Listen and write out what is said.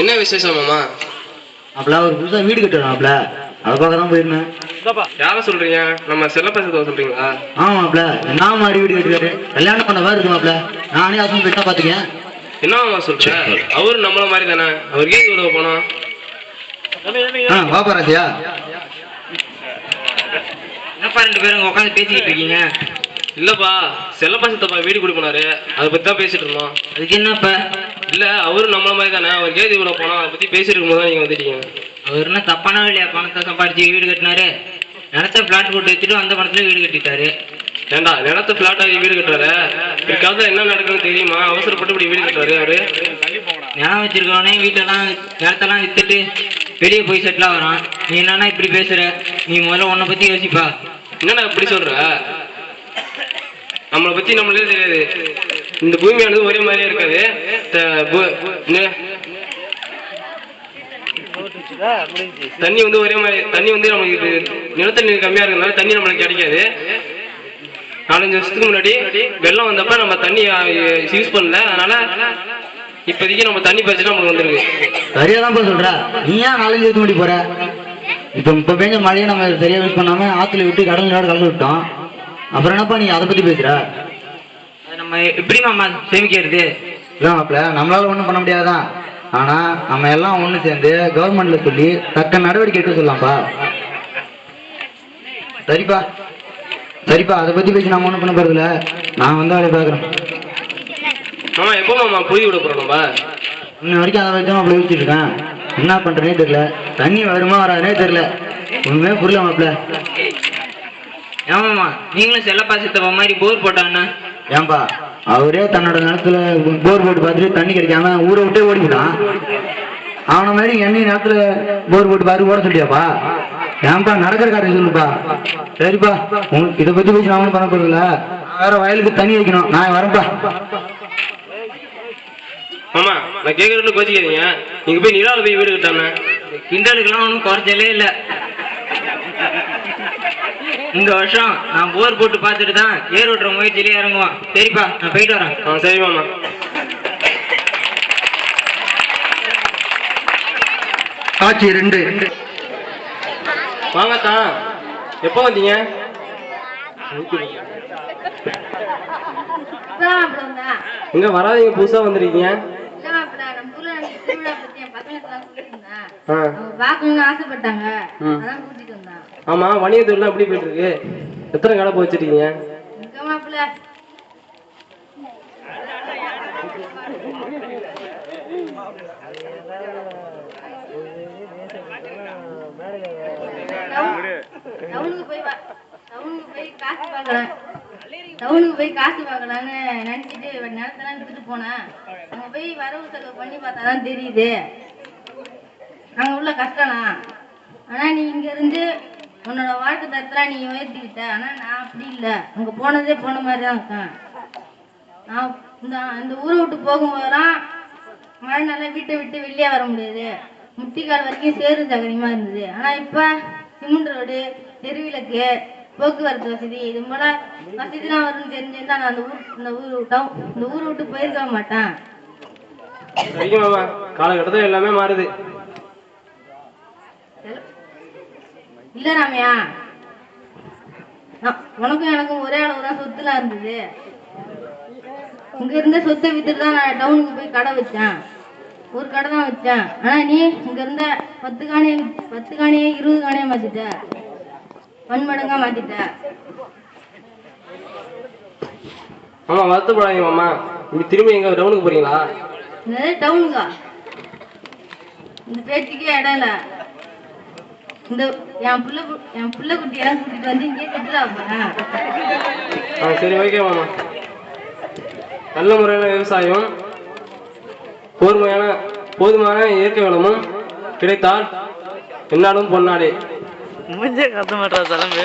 என்ன விசேஷம் மாமா? அப்பல ஒரு புதுசா வீடு கட்டணும்ல அதை பார்க்க தான் போயிருந்தேன் யார சொல்றீங்க? நம்ம செல்லப்பசத்தை சொல்றீங்களா? ஆமாப்ல என்ன மாதிரி வீடு கட்டிருக்காரு கல்யாணம் பண்ண மாதிரி இருக்குமாப்ல நானே அசம் போயிட்டா பாத்துக்கேன் என்ன மாமா சொல்ற? அவரு நம்மள மாதிரி தானே? அவருக்கு ஏன் இவ்வளவு போனோம் ஆ வாப்பா ராஜியா என்னப்பா ரெண்டு பேரும் உட்காந்து பேசிக்கிட்டு இருக்கீங்க? இல்லப்பா செல்லப்பசத்தப்பா வீடு குடி போனாரு. அதை பத்தி தான் பேசிட்டு இருந்தோம். அதுக்கு என்னப்பா? இல்ல அவரு நம்மள மாதிரி தானே? அவருக்கு ஏது இவ்வளவு போனோம் அதை பத்தி பேசிட்டு இருக்கும்போது தான் நீங்க வந்துட்டீங்க. அவர் என்ன தப்பான வழியா பணத்தை சம்பாரிச்சு வீடு கட்டினாரு? நிலத்த பிளாட் போட்டு வச்சுட்டு அந்த பணத்துல வீடு கட்டிட்டாரு. ஏண்டா நிலத்து பிளாட் ஆகி வீடு கட்டுறாரு? பிற்காலத்துல என்ன நடக்குன்னு தெரியுமா? அவசரப்பட்டு இப்படி வீடு கட்டுறாரு அவரு? நிலம் வச்சிருக்கவனே வீட்டெல்லாம் நிலத்தெல்லாம் வித்துட்டு வெளியே போய் செட்டில் ஆகிறான் நீ என்னன்னா இப்படி பேசுற? நீ முதல்ல உன்னை பத்தி யோசிப்பா. என்னடா இப்படி சொல்ற? நம்மளை பத்தி நம்மளே தெரியாது. இந்த பூமியானது ஒரே மாதிரியே இருக்காது. தண்ணி வந்து ஒரே மாதிரி தண்ணி வந்து நம்மளுக்கு இது நிலத்தடி நீர் கம்மியா இருக்கிறதுனால தண்ணி நம்மளுக்கு கிடைக்காது. நாலஞ்சு வருஷத்துக்கு முன்னாடி வெள்ளம் வந்தப்ப நம்ம தண்ணி யூஸ் பண்ணல. அதனால இப்போதைக்கு நம்ம தண்ணி பறிச்சுட்டு நம்மளுக்கு வந்துருக்கு. சரியா தான் சொல்ற. நீ ஏன் நாலஞ்சு வருஷம் முடி போற? இப்ப இப்ப பெஞ்ச மழையை நம்ம சரியா யூஸ் பண்ணாம ஆத்துல விட்டு கடல் நாடு கலந்து விட்டோம். அப்புறம் என்னப்பா நீ அதை பத்தி பேசுற? நம்ம எப்படி மாமா சேமிக்கிறது? இல்லை மாப்பிள்ள நம்மளால ஒண்ணும் பண்ண முடியாதான் ஆனா நம்ம எல்லாம் ஒண்ணு சேர்ந்து கவர்மெண்ட்ல சொல்லி தக்க நடவடிக்கை எடுக்க சொல்லலாம்ப்பா. சரிப்பா. சரிப்பா அதை பத்தி பேசி நாம ஒண்ணும் பண்ண போறதில்ல நான் வந்து வேலையை பாக்குறேன் மாமா எப்போ மாமா புரிய விட போறோம் நம்ம? இன்ன வரைக்கும் அதை வச்சு அப்படி யோசிச்சுட்டு இருக்கேன். என்ன பண்றேனே தெரியல. தண்ணி வருமா வராதுனே தெரியல. ஒண்ணுமே புரியல மாப்பிள்ள ஏமாமா நீங்களும் செல்லப்பா சித்தப்பா மாதிரி போர் போட்டான்னா ஏன்பா அவரே தன்னோட நிலத்துல போர் போட்டு பார்த்துட்டு தண்ணி கிடைக்காம ஊரை விட்டே ஓடிவிட்டான் அவன மாதிரி என்னையும் நேரத்துல போர் போட்டு பார்த்து ஓட சொல்லியாப்பா? ஏன்பா நடக்கிற காரியம் சொல்லுப்பா. சரிப்பா உங்களுக்கு இதை பத்தி பேசி நான் ஒண்ணும் பண்ண போறதில்ல வேற வயலுக்கு தண்ணி வைக்கணும். நான் வரேன்ப்பா ஆமா நான் கேட்கறதுல கோச்சிக்காதீங்க நீங்க போய் நிலாவில் போய் வீடு கட்டாம கிண்டலுக்கெல்லாம் ஒன்றும் குறைச்சலே இல்லை. இந்த வருஷம் நான் போர் போட்டு பார்த்துட்டு தான் ஏர் ஓட்டுற முயற்சியிலே இறங்குவான். சரிப்பா நான் போயிட்டு வரேன். ஆ சரி மாமா. காட்சி ரெண்டு வாங்கத்தா எப்போ வந்தீங்க? இங்க வராதீங்க புதுசா வந்திருக்கீங்க. ஆமா வணிகத்தூர்லாம் எப்படி போயிட்டு இருக்கு? எத்தனை கடை மாப்பிள்ள. டவுனுக்கு போய் காசு பார்க்கலான்னு நினைச்சிட்டு நிலத்தெல்லாம் வித்துட்டு போனேன். அங்க போய் வரவு செலவு பண்ணி பார்த்தா தான் தெரியுது. அங்கே உள்ள கஷ்டம்னா ஆனா நீ இங்க இருந்து உன்னோட வாழ்க்கை தரத்துல நீ உயர்த்திக்கிட்ட. ஆனா நான் அப்படி இல்லை. அங்க போனதே போன மாதிரி தான் இருக்கேன். நான் இந்த இந்த ஊரை விட்டு போகும்போதெல்லாம் நல்லா வீட்டை விட்டு வெளியே வர முடியாது. முட்டிக்கால் வரைக்கும் சேரு சகரியமா இருந்தது. ஆனா இப்ப சிமெண்ட் ரோடு தெருவிளக்கு போக்குவரத்து வசதி இது போல வசதிலாம் வரும்னு தெரிஞ்சிருந்தா நான் அந்த ஊர் இந்த ஊர் விட்டோம் இந்த ஊரை விட்டு போயிருக்க மாட்டேன். காலகட்டத்தில் எல்லாமே மாறுது. இல்ல ராமையா. உனக்கும் எனக்கும் ஒரே அளவு தான் சொத்துலாம் இருந்தது. இங்க இருந்த சொத்தை வித்துட்டு தான் நான் டவுனுக்கு போய் கடை வச்சேன். ஒரு கடை தான் வச்சேன். ஆனா நீ இங்க இருந்த பத்து காணியை பத்து காணியை இருபது காணியை மாத்திட்ட. பன்மடங்கா மாத்திட்ட. மாமா வருத்தப்படாதீங்க மாமா. இப்படி திரும்பி எங்க டவுனுக்கு போறீங்களா? டவுனுக்கா இந்த பேச்சுக்கே இடம் இல்ல. இந்த என் புள்ள கு- என் புள்ள குட்டியெல்லாம் கூட்டிட்டு வந்து இங்கேயே செட்டில் ஆக போறேன் ஆ சரி ஓகே மாமா. நல்ல முறையான விவசாயம் போதுமையான போதுமான இயற்கை வளமும் கிடைத்தால் என்னாலும் பொன்னாடே. முடிஞ்ச கத்த மாட்டா தலைமை.